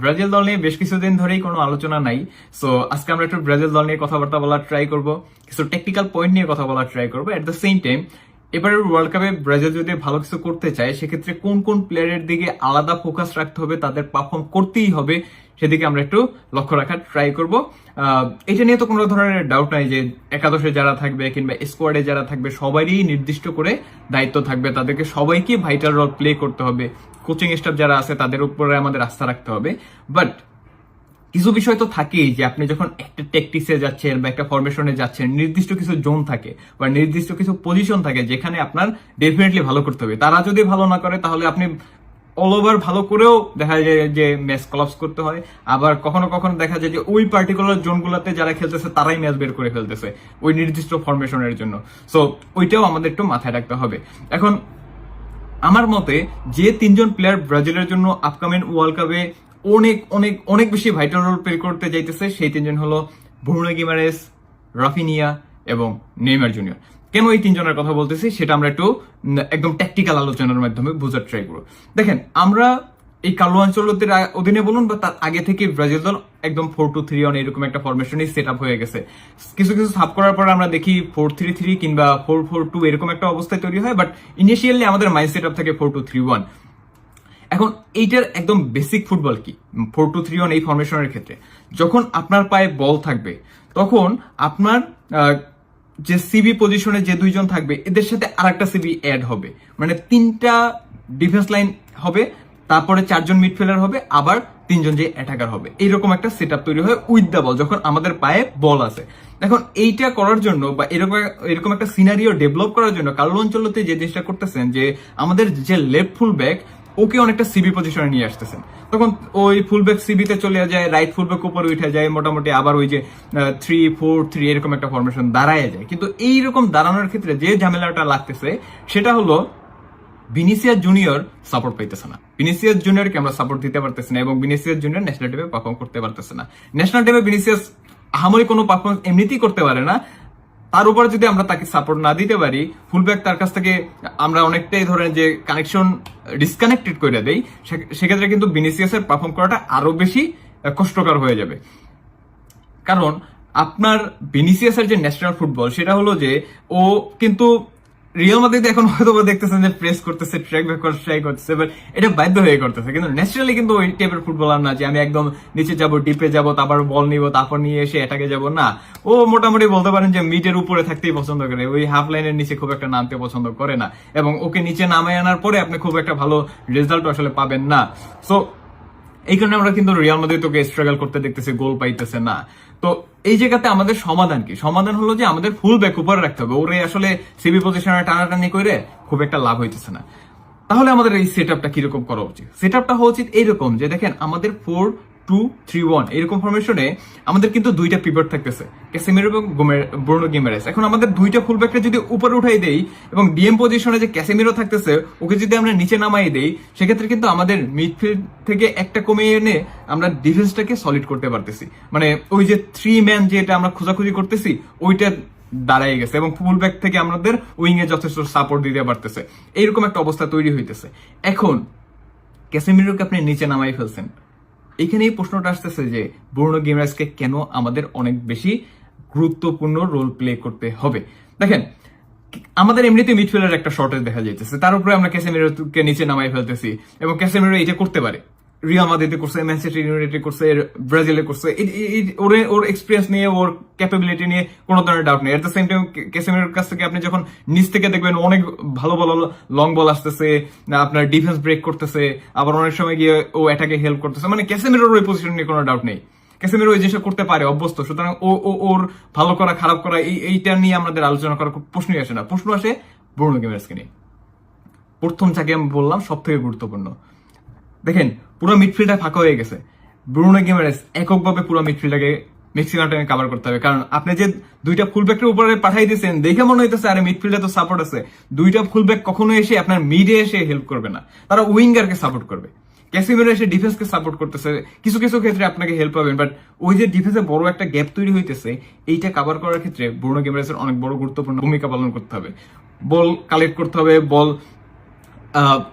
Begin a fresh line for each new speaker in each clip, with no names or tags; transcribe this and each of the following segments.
Brazil দল নিয়ে বেশ কিছুদিন ধরেই কোনো আলোচনা নাই। সো আজকে আমরা একটু ব্রাজিল দল নিয়ে কথাবার্তা বলার ট্রাই করব। কিছু টেকনিক্যাল পয়েন্ট নিয়ে কথা বলার ট্রাই করব। এট দ্য সেম টাইম এবারের ওয়ার্ল্ড কাপে ব্রাজিল যদি ভালো কিছু করতে চায়, সেক্ষেত্রে কোন কোন প্লেয়ারের দিকে আলাদা ফোকাস রাখতে হবে, তাদের পারফর্ম করতেই হবে, সেদিকে আমরা একটু লক্ষ্য রাখার ট্রাই করব। এটা নিয়ে তো কোনো ধরনের ডাউট নাই যে একাদশে যারা থাকবে কিংবা স্কোয়াডে যারা থাকবে, সবারই নির্দিষ্ট করে দায়িত্ব থাকবে। তাদেরকে সবাইকে ভাইটাল রোল প্লে করতে হবে। কোচিং স্টাফ যারা আছে, তাদের উপরে আমাদের আস্থা রাখতে হবে। বাট কিছু বিষয় তো থাকেই যে আপনি যখন একটা ট্যাকটিক্সে যাচ্ছেন বা একটা ফরমেশনে যাচ্ছেন, নির্দিষ্ট কিছু জোন থাকে বা নির্দিষ্ট কিছু পজিশন থাকে যেখানে আপনার ডেফিনেটলি ভালো করতে হবে। তারা যদি ভালো না করে, তাহলে আপনি অল ওভার ভালো করেও দেখা যায় যে ম্যাচ কলাপস করতে হয়। আবার কখনো কখনো দেখা যায় যে ওই পার্টিকুলার জোনগুলোতে যারা খেলতেছে, তারাই ম্যাচ বের করে ফেলতেছে ওই নির্দিষ্ট ফরমেশনের জন্য। সো ওইটাও আমাদের একটু মাথায় রাখতে হবে। এখন আমার মতে, যে তিনজন প্লেয়ার ব্রাজিলের জন্য আপকামিং ওয়ার্ল্ড কাপে অনেক অনেক অনেক বেশি ভাইটাল রোল প্লে করতে যাইতেছে, সেই তিনজন হলো ব্রুনো গিমারেস, রাফিনিয়া এবং নেইমার জুনিয়র। কেন এই তিনজনের কথা বলতেছি? সেটা আমরা একটু একদম ট্যাকটিক্যাল আলোচনার মাধ্যমে বোঝার ট্রাই করব। দেখেন, আমরা এই কালো অঞ্চলদের অধীনে বলুন বা তার আগে থেকে ব্রাজিল দল একদম ফোর টু থ্রি অন এরকম একটা ফরমেশনই সেট আপ হয়ে গেছে। কিছু কিছু সাব করার পর আমরা দেখি ফোর থ্রি থ্রি কিংবা ফোর ফোর টু এরকম একটা অবস্থায় তৈরি হয় বাট ইনিশিয়ালি আমাদের মাইন্ড সেট আপ থাকে ফোর টু থ্রি ওয়ান এখন এইটার একদম বেসিক ফুটবল কি? ফোর টু থ্রি ওয়ান এই ফরমেশনের ক্ষেত্রে। যখন আপনার পায়ে বল থাকবে, তখন আপনার যে সিবি পজিশনে যে দুইজন থাকবে, এদের সাথে আর একটা সিবি অ্যাড হবে। মানে তিনটা ডিফেন্স লাইন হবে তারপরে চারজন মিডফিল্ডার হবে, আবার তিনজন যে অ্যাটাকার হবে। এইরকম একটা সেট তৈরি হয় উইথ দ্য বল যখন আমাদের পায়ে বল আছে এখন এইটা করার জন্য বা এরকম এরকম একটা সিনারিও ডেভেলপ করার জন্য কালো অঞ্চলতে যে জিনিসটা করতেছেন, যে আমাদের যে লেফট ফুল ব্যাক ওকে অনেকটা সিবি পজিশনে নিয়ে আসতেছেন। তখন ওই ফুলব্যাক সিবিতে চলে যায় রাইট ফুলব্যাক উপরে উঠে যায়, মোটামুটি আবার ওই যে থ্রি ফোর থ্রি এরকম একটা ফরমেশন দাঁড়ায় যায়। কিন্তু এইরকম দাঁড়ানোর ক্ষেত্রে যে ঝামেলাটা লাগতেছে, সেটা হলো ভিনিসিয়াস জুনিয়র সাপোর্ট পাইতেছে না। ভিনিসিয়াস জুনিয়রকে আমরা সাপোর্ট দিতে পারতেছি না এবং ভিনিসিয়াস জুনিয়র ন্যাশনাল টিমে পারফর্ম করতে পারতেছে না। ন্যাশনাল টিমে ভিনিসিয়াস আহামরি কোনো পারফরমেন্স এমনিতেই করতে পারে না। তার উপর যদি আমরা তাকে সাপোর্ট না দিতে পারি ফুলব্যাক তার কাছ থেকে আমরা অনেকটাই ধরেন যে কানেকশন ডিসকানেক্টেড করে দেই সেক্ষেত্রে কিন্তু ভিনিসিয়াসের পারফর্ম করাটা আরও বেশি কষ্টকর হয়ে যাবে। কারণ আপনার ভিনিসিয়াসের যে ন্যাশনাল ফুটবল সেটা হলো যে ও কিন্তু রিয়াল মাদ্রিদ এখন হয়তো দেখতেছেন যে প্রেস করতেছে ট্র্যাক ব্যাক করে ট্রাই করতেছে এটা বাধ্য হয়ে করতেছে। কিন্তু ন্যাচারালি কিন্তু ওই টাইপের ফুটবলার না যে আমি একদম নিচে যাব ডিপে যাব, তারপর বল নিব, তারপর নিয়ে এসে এটাকে যাব। না, ও মোটামুটি বলতে পারেন যে মিডের উপরে থাকতেই পছন্দ করে, ওই হাফ লাইনের নিচে খুব একটা নামতে পছন্দ করে না। এবং ওকে নিচে নামায় আনার পরে আপনি খুব একটা ভালো রেজাল্ট আসলে পাবেন না। সো এই কারণে আমরা কিন্তু রিয়াল মাদ্রিদ তোকে স্ট্রাগল করতে দেখতেছি গোল পাইতেছে না। তো এই জায়গাতে আমাদের সমাধান কি? সমাধান হলো যে আমাদের ফুল ব্যাক উপরে রাখতে হবে। ওরে আসলে সিবি পজিশনে টানাটানি করে খুব একটা লাভ হইতেছে না। তাহলে আমাদের এই সেট আপটা কীরকম করা উচিত? সেট আপটা হওয়া উচিত এইরকম যে, দেখেন, আমাদের ফোর টু থ্রি ওয়ান এরকম ফরমেশনে আমাদের কিন্তু দুইটা পিভট থাকতেছে। ক্যাসেমিরো এবং ব্রুনো গেমারেস এখন আমাদের দুইটা ফুলব্যাককে যদি উপরে উঠাই দেই এবং ডিএম পজিশনে যে ক্যাসেমিরো থাকতেছে, ওকে যদি আমরা নিচে নামাই দেই, সেক্ষেত্রে কিন্তু আমাদের মিডফিল্ড থেকে একটা কমিয়ে এনে আমরা ডিফেন্সটাকে সলিড করতে পারতেছি। মানে ওই যে থ্রি ম্যান যেটা আমরা খোঁজাখুঁজি করতেছি, ওইটা দাঁড়ায় গেছে এবং ফুল ব্যাক থেকে আমাদের উইং এ যথেষ্ট সাপোর্ট দিতে পারতেছে। এইরকম একটা অবস্থা তৈরি হইতেছে। এখন ক্যাসেমিরোকে আপনি নিচে নামাই ফেলছেন। এখানে এই প্রশ্নটা আসতেছে যে ব্রুনো গেমার্সকে কেন আমাদের অনেক বেশি গুরুত্বপূর্ণ রোল প্লে করতে হবে? দেখেন, আমাদের এমনিতে মিডফিল্ডের একটা শর্টেজ দেখা যাইতেছে। তার উপরে আমরা ক্যাসেমিরোকে নিচে নামাই ফেলতেছি এবং ক্যাসেমিরো এটা করতে পারে। রিয়াল মাদ্রিদে করছে ম্যানচেস্টার ইউনাইটেড করছে ব্রাজিলে করছে ওর ওর এক্সপিরিয়েন্স নিয়ে, ওর ক্যাপাবিলিটি নিয়ে কোনো ধরনের ডাউট নেই। এট দ্য সেম টাইম ক্যাসেমিরোর কাছ থেকে আপনি যখন নিচ থেকে দেখবেন অনেক ভালো ভালো লং বল আসতেছে আপনার ডিফেন্স ব্রেক করতেছে, আবার অনেক সময় গিয়ে ও এটাকে হেল্প করতেছে মানে ক্যাসেমিরোর ওই পজিশন নিয়ে কোনো ডাউট নেই। ক্যাসেমিরো ওই জিনিসটা করতে পারে, অভ্যস্ত, সুতরাং ও ওর ভালো করা, খারাপ করা, এই, এইটা নিয়ে আমাদের আলোচনা করার প্রশ্নই আসে না। প্রশ্ন আসে ব্রুনো গেমার্সকে নিয়ে। প্রথম যাকে আমি বললাম সব থেকে গুরুত্বপূর্ণ দেখেন, পুরো মিডফিল্ডটা ফাঁকা হয়ে গেছে। ব্রুনো গেমারেস এককভাবে পুরো মিডফিল্ডটাকে ম্যাক্সিমাম টাইমে কাভার করতে হবে। কারণ আপনি যে দুইটা ফুলব্যাকের উপরে পাঠাই দিয়েছেন, দেখে মনে হইতেছে, আরে মিডফিল্ডে তো সাপোর্ট আছে। দুইটা ফুলব্যাক কখনো এসে আপনার মিডে এসে হেল্প করবে না। তারা উইঙ্গারকে সাপোর্ট করবে। ক্যাসিমেরো এসে ডিফেন্সকে সাপোর্ট করতেছে। কিছু কিছু ক্ষেত্রে আপনাকে হেল্প পাবেন বাট ওই যে ডিফেন্সে বড় একটা গ্যাপ তৈরি হইতেছে, এইটা কাভার করার ক্ষেত্রে ব্রুনো গেমারেসের অনেক বড় গুরুত্বপূর্ণ ভূমিকা পালন করতে হবে। বল কালেক্ট করতে হবে বল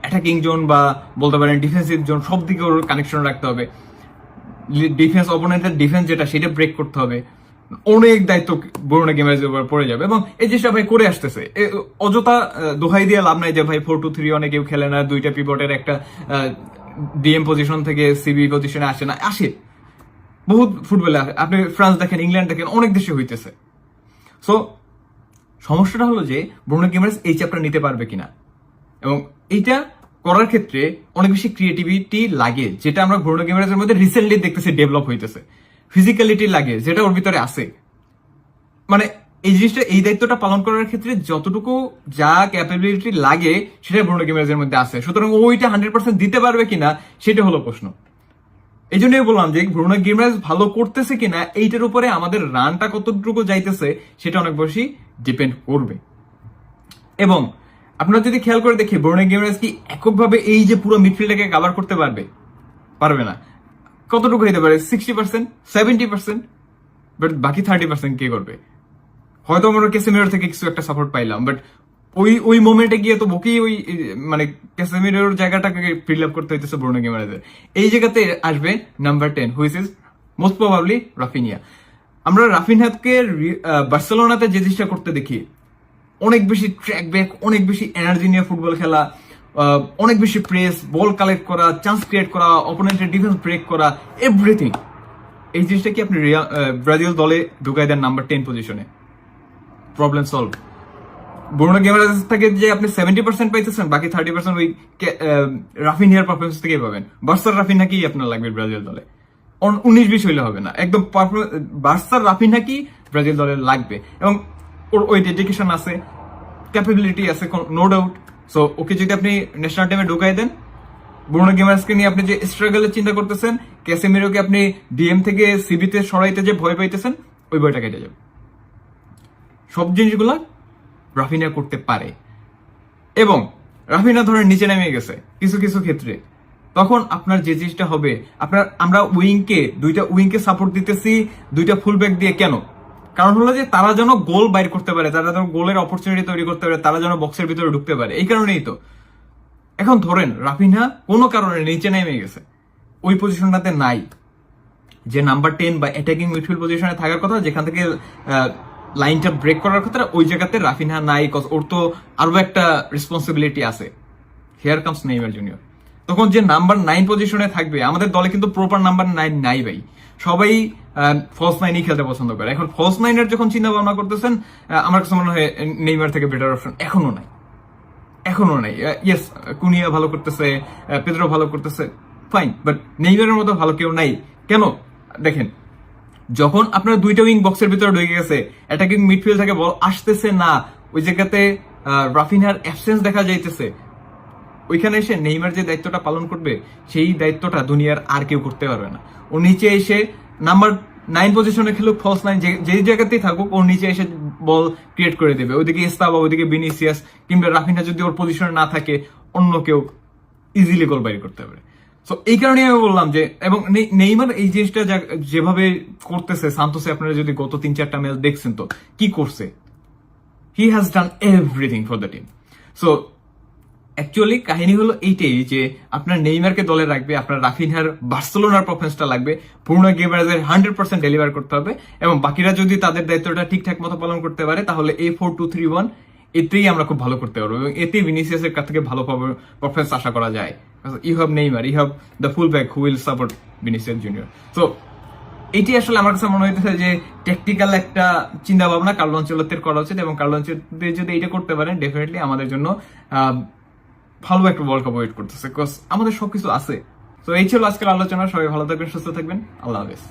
অ্যাটাকিং জোন বা বলতে পারেন ডিফেন্সিভ জোন সব দিকে ওর কানেকশন রাখতে হবে। ডিফেন্স অপোনেন্টের ডিফেন্স যেটা, সেটা ব্রেক করতে হবে। অনেক দায়িত্ব বরুণা গেমার্সের উপর পড়ে যাবে এবং এই জিনিসটা ভাই করে আসতেছে। অযথা দোহাই দিয়ে লাভ নাই যে ভাই ফোর টু থ্রি অনেক কেউ খেলে না, দুইটা পিভটের একটা ডিএম পজিশন থেকে সিবি পজিশনে আসে না, আসে। বহুত ফুটবলে। আপনি ফ্রান্স দেখেন ইংল্যান্ড দেখেন, অনেক দেশে হইতেছে। সো সমস্যাটা হলো যে ব্রুনো গেমার্স এই চ্যাপ্টার নিতে পারবে কিনা। এবং এইটা করার ক্ষেত্রে অনেক বেশি ক্রিয়েটিভিটি লাগে, যেটা আমরা ব্রুনো ক্যামেরাজের মধ্যে রিসেন্টলি দেখতেছি ডেভেলপ হইতেছে। ফিজিক্যালিটি লাগে, যেটা ওর ভিতরে আছে। মানে এই জিনিসটা, এই দায়িত্বটা পালন করার ক্ষেত্রে যতটুকু যা ক্যাপাবিলিটি লাগে, সেটা ব্রুনো ক্যামেরাজের মধ্যে আছে। সুতরাং ওইটা হান্ড্রেড পার্সেন্ট দিতে পারবে কিনা, সেটা হলো প্রশ্ন। এই জন্যই বললাম যে ব্রুনো গেমার্স ভালো করতেছে কিনা, এইটার উপরে আমাদের রানটা কতটুকু যাইতেছে, সেটা অনেক বেশি ডিপেন্ড করবে। এবং আপনারা যদি খেয়াল করে দেখি ব্রুনো গেমার্স কি এককভাবে এই যে পুরো মিডফিল্ডটাকে কাভার করতে পারবে? পারবে না। কতটুকু হইতে পারে? Sixty percent seventy percent but বাকি থার্টি পার্সেন্ট কে করবে? হয়তো আমরা কেসেমিরোর থেকে কিছু একটা সাপোর্ট পাইলাম বাট ওই ওই মোমেন্টে গিয়ে তো বকেই ওই মানে কেসেমিরোর জায়গাটাকে ফিল আপ করতে হইতেছে ব্রুনো গেমারেদের এই জায়গাতে আসবে number ten which is most probably Raphinha আমরা রাফিনহাতকে বার্সেলোনাতে যে জিনিসটা করতে দেখি অনেক বেশি ট্র্যাক ব্যাক অনেক বেশি এনার্জি নিয়ে ফুটবল খেলা অনেক বেশি প্রেস বল কালেক্ট করা চান্স ক্রিয়েট করা অপোনেন্টের ডিফেন্স ব্রেক করা এভরিথিং এই জিনিসটা কি আপনি ব্রাজিল দলে ঢুকাই দেন নাম্বার টেন পজিশনে প্রবলেম সলভ ব্রুনো গেমারেজ থেকে যে আপনি সেভেন্টি পার্সেন্ট পাইতেছেন, বাকি থার্টি পার্সেন্ট ওই রাফিনিয়ার পারফরমেন্স থেকেই পাবেন। বার্সার রাফিনা কি আপনার লাগবে ব্রাজিল দলে? উনিশ বিশ হইলে হবে না। একদম বার্সার রাফিনা কি ব্রাজিল দলে লাগবে। এবং ওর ওই ডেডিকেশন আছে ক্যাপাবিলিটি আছে নো ডাউট সো ওকে যদি আপনি ন্যাশনাল টিমে ঢুকাই দেন ব্রুনো গেমার্সকে নিয়ে আপনি যে স্ট্রাগলের চিন্তা করতেছেন ক্যাসেমিরোকে আপনি ডিএম থেকে সিবিতে সরাইতে যে ভয় পাইতেছেন, ওই ভয়টা কেটে যাবে। সব জিনিসগুলা রাফিনা করতে পারে। এবং রাফিনা ধরেন নিচে নেমে গেছে, কিছু কিছু ক্ষেত্রে। তখন আপনার যে জিনিসটা হবে, আপনার, আমরা উইংকে দুইটা উইংকে সাপোর্ট দিতেছি, দুইটা ফুল ব্যাক দিয়ে কেন? কারণ হলো যে তারা যেন গোল বাইর করতে পারে, তারা যেন গোলের অপরচুনিটি তৈরি করতে পারে, তারা যেন বক্সের ভিতরে ঢুকতে পারে, এই কারণেই তো। এখন ধরেন, রাফিনা কোনো কারণে নিচে নেমে গেছে, ওই পজিশনটাতে নাই। যে নাম্বার টেন বা অ্যাটাকিং মিডফিল্ড পজিশনে থাকার কথা, যেখান থেকে লাইনটা ব্রেক করার কথা ওই জায়গাতে রাফিনহা নাই, 'cause ওর তো আরও একটা রেসপন্সিবিলিটি আছে। হেয়ার কামস নেইমার জুনিয়র তখন যে নাম্বার নাইন পজিশনে থাকবে, আমাদের দলে কিন্তু প্রপার নাম্বার নাইন নাই ভাই। সবাই ফলস নাইনই খেলতে পছন্দ করে। এখন ফলস নাইনের যখন চিন্তা ভাবনা করতেছেন আমার কাছে মনে হয় নেইমার থেকে বেটার অপশন এখনও নাই। এখনও নাই। ইয়েস কুনিয়া ভালো করতেছে পেদ্রো ভালো করতেছে ফাইন বাট নেইমারের মতো ভালো কেউ নাই। কেন? দেখেন যখন আপনার দুইটা উইং বক্সের ভিতরে ঢুকে গেছে অ্যাটাকিং মিডফিল্ড থেকে বল আসতেছে না ওই জায়গাতে আহ, রাফিনহার অ্যাবসেন্স দেখা যাইতেছে ওইখানে এসে নেইমার যে দায়িত্বটা পালন করবে সেই দায়িত্বটা দুনিয়ার আর কেউ করতে পারবে না। ও নিচে এসে নাম্বার নাইন পজিশনে খেলুক ফলস নাইন যে জায়গাতেই থাকুক, ওর নিচে এসে বল ক্রিয়েট করে দেবে। ওইদিকে ইস্তাবা ওইদিকে বিনিসিয়াস কিংবা রাফিনা যদি ওর পজিশনে না থাকে, অন্য কেউ ইজিলি গোল বাইর করতে পারে। সো এই কারণে আমি বললাম যে, এবং নেইমার এই জিনিসটা যেভাবে করতেছে, সান্তোসে আপনারা যদি গত তিন চারটা ম্যাচ দেখছেন তো, কি করছে? He has done everything for the team so actually কাহিনী হলো এইটাই যে আপনার নেইমারকে দলে রাখবে, আপনার রাফিনহার বার্সেলোনার পারফরমেন্সটা লাগবে পূর্ণ গেমারের হান্ড্রেড পার্সেন্ট ডেলিভার করতে হবে, এবং বাকিরা যদি তাদের দায়িত্বটা ঠিকঠাক মতো পালন করতে পারে, তাহলে এই ফোর টু থ্রি ওয়ান এতেই আমরা খুব ভালো করতে পারব, এবং এতেই ভিনিসিয়াসের কাছ থেকে ভালো পারফরমেন্স আশা করা যায়। You have Neymar you have the full back who will support Vinicius junior so এটি আসলে আমার কাছে মনে হইতেছে যে টেকনিক্যাল একটা চিন্তা ভাবনা কার্লো অঞ্চলতের করা উচিত, এবং কার্লো অঞ্চলতে যদি এটা করতে পারেন ডেফিনেটলি আমাদের জন্য ভালো একটা ওয়ার্ল্ড কাপ ওয়েট করতেছে বিকজ আমাদের সবকিছু আছে। তো এই ছিল আজকের আলোচনা, সবাই ভালো থাকবেন, সুস্থ থাকবেন, আল্লাহ হাফেজ।